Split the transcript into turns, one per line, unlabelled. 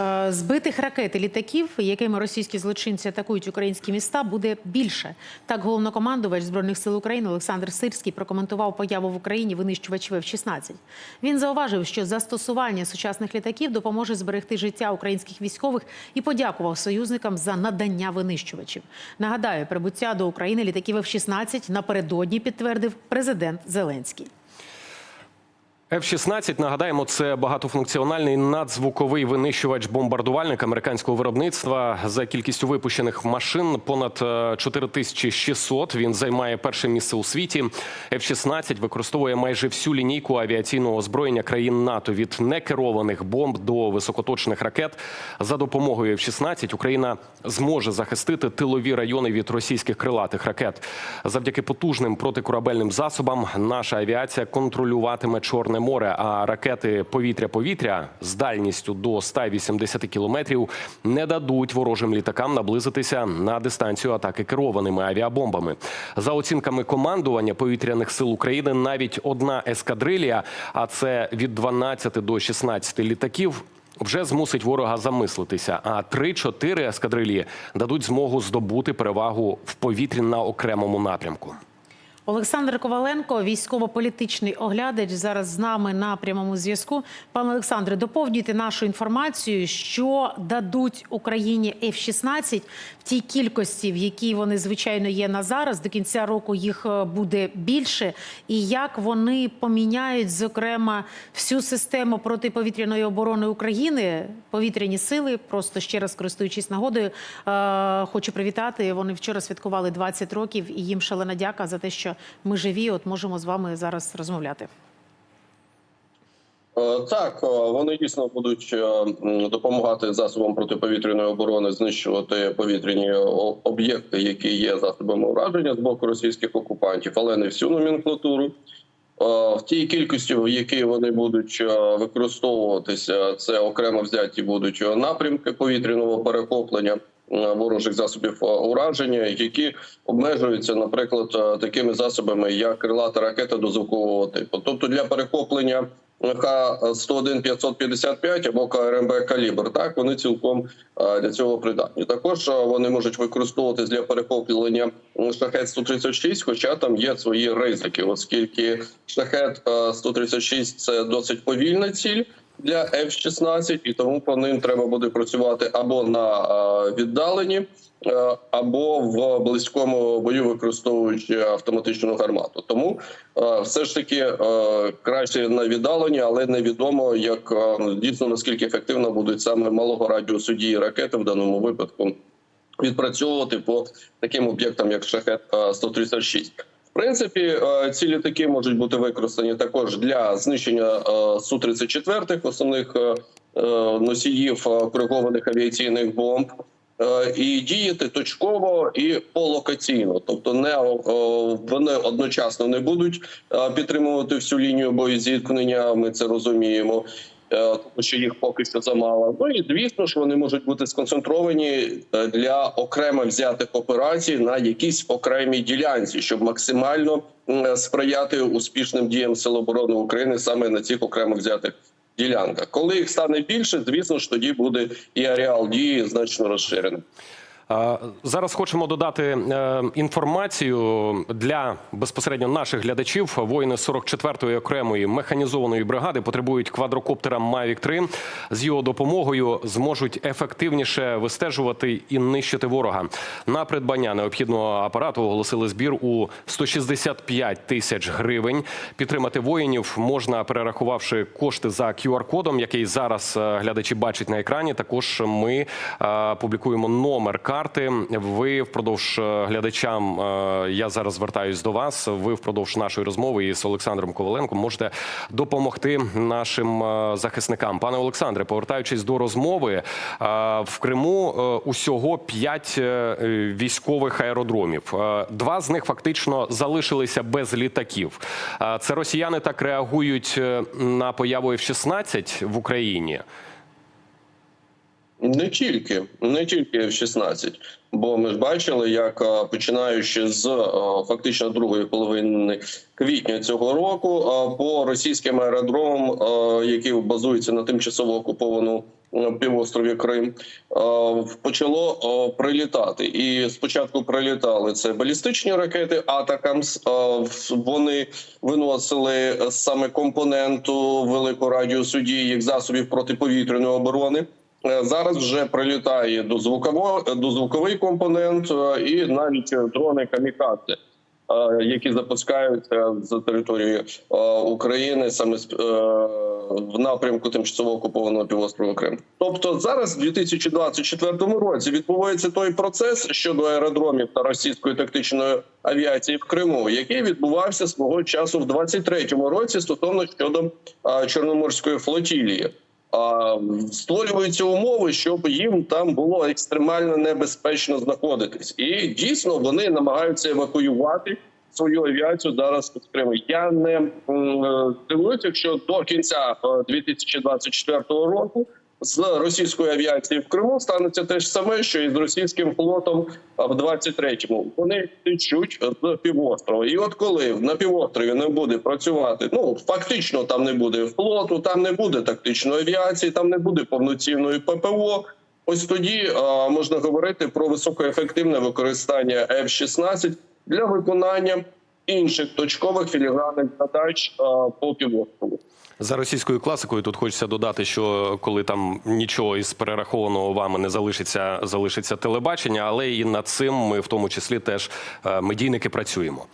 Е, Збитих ракет і літаків, якими російські злочинці атакують українські міста, буде більше. Так, головнокомандувач збройних сил України Олександр Сирський прокоментував появу в Україні винищувачів F-16. Він зауважив, що застосування сучасних літаків допоможе зберегти життя українських військових і подякував союзникам за надання винищувачів. Нагадаю, прибуття до України літаків F-16 напередодні підтвердив президент Зеленський.
F-16, нагадаємо, це багатофункціональний надзвуковий винищувач-бомбардувальник американського виробництва. За кількістю випущених машин понад е, 4600. Він займає перше місце у світі. F-16 використовує майже всю лінійку авіаційного озброєння країн НАТО від некерованих бомб до високоточних ракет. За допомогою F-16 Україна зможе захистити тилові райони від російських крилатих ракет. Завдяки потужним протикорабельним засобам наша авіація контролюватиме Чорне море, а ракети повітря-повітря з дальністю до 180 кілометрів не дадуть ворожим літакам наблизитися на дистанцію атаки керованими авіабомбами. За оцінками командування повітряних сил України, навіть одна ескадрилія, а це від 12 до 16 літаків. Вже змусить ворога замислитися, а 3-4 ескадрилії дадуть змогу здобути перевагу в повітрі на окремому напрямку.
Олександр Коваленко, військово-політичний оглядач, зараз з нами на прямому зв'язку. Пане Олександре, доповнюйте нашу інформацію, що дадуть Україні F-16 в тій кількості, в якій вони звичайно є на зараз. До кінця року їх е, буде більше, і як вони поміняють зокрема всю систему протиповітряної оборони України, повітряні сили. Просто ще раз користуючись нагодою, е, хочу привітати. Вони вчора святкували 20 років, і їм шалена дяка за те, що ми живі. От можемо з вами зараз розмовляти.
Е, Так, е, вони дійсно будуть е, допомагати засобам протиповітряної оборони знищувати повітряні об'єкти, які є засобами ураження з боку російських окупантів, але не всю номенклатуру. В тій кількості, в якій вони будуть використовуватися, це окремо взяті будуть напрямки повітряного перехоплення ворожих засобів е, ураження, які обмежуються, наприклад, е, такими засобами, як крилата ракета дозвукового типу. Тобто для перехоплення К-101 555 або КРМБ «Калібр», так вони цілком е, для цього придатні. Також вони можуть використовуватись для перехоплення шахет 136 хоча там є свої ризики, оскільки шахет е, 136 – це досить повільна ціль для F-16, і тому по ним треба буде працювати або на е, віддаленні, е, або в близькому бою, використовуючи автоматичну гармату. Тому е, все ж таки краще на віддаленні, але невідомо, як дійсно наскільки ефективно будуть саме малого радіусу дії ракети в даному випадку відпрацьовувати по таким об'єктам, як шахет е, 136. Принципі, е, ці літаки можуть бути використані також для знищення е, су 34 основних е, носіїв коригованих авіаційних бомб. І діяти точково і полокаційно, тобто не вони одночасно не будуть підтримувати всю лінію боєзіткнення. Ми це розуміємо, тому що їх поки що замало. Ну і звісно ж вони можуть бути сконцентровані е, для окремо взятих операцій на якійсь окремій ділянці, щоб максимально сприяти успішним діям Сил оборони України саме на цих окремо взятих ділянках. Коли їх стане більше, звісно ж тоді буде і ареал дії значно розширений.
Зараз хочемо додати е, інформацію для безпосередньо наших глядачів. Воїни 44-ї окремої механізованої бригади потребують квадрокоптера Mavic 3. З його допомогою зможуть ефективніше вистежувати і нищити ворога. На придбання необхідного апарату оголосили збір у 165 тисяч гривень. Підтримати воїнів можна перерахувавши кошти за QR-кодом, який зараз е, глядачі бачать на екрані. Також ми е, публікуємо номер карти. Ви впродовж е, глядачам. е, Я зараз звертаюсь до вас. Ви впродовж нашої розмови із Олександром Коваленком можете допомогти нашим е, захисникам. Пане Олександре, повертаючись до розмови, в Криму усього п'ять військових аеродромів. Два з них фактично залишилися без літаків. Це росіяни так реагують на появу F-16 в Україні.
Не тільки, не тільки F-16, бо ми ж бачили, як е, починаючи з е, фактично другої половини квітня цього року, е, по російським аеродромам, які базуються на тимчасово окупованому півострові Крим, почало прилітати. І спочатку прилітали це балістичні ракети Атакамс. Вони виносили саме компоненту великого радіусу дії як засобів протиповітряної оборони. Е, Зараз вже прилітає до звуково до звуковий компонент е, і навіть дрони камікадзе, е, які запускаються з території України саме в напрямку тимчасово окупованого півострову Крим. Тобто зараз, в 2024 році, відбувається той процес щодо аеродромів та російської тактичної авіації в Криму, який відбувався свого часу в 23-му році стосовно щодо Чорноморської флотілії. Створюються умови, щоб їм там було екстремально небезпечно знаходитись, і дійсно вони намагаються евакуювати свою авіацію зараз з Криму. Я не е, дивуюся, якщо до кінця е, 2024 року з російської авіації в Криму станеться те ж саме, що і з російським флотом в 23-му. Вони течуть з півострова. І от коли на півострові не буде працювати, ну фактично там не буде флоту, там не буде тактичної авіації, там не буде повноцінної ППО. Ось тоді а, можна говорити про високоефективне використання F-16 для виконання інших точкових філігранних задач а, по півострову.
За російською класикою тут хочеться додати, що коли там нічого із перерахованого вами не залишиться, залишиться телебачення, але і над цим ми в тому числі теж е, медійники працюємо.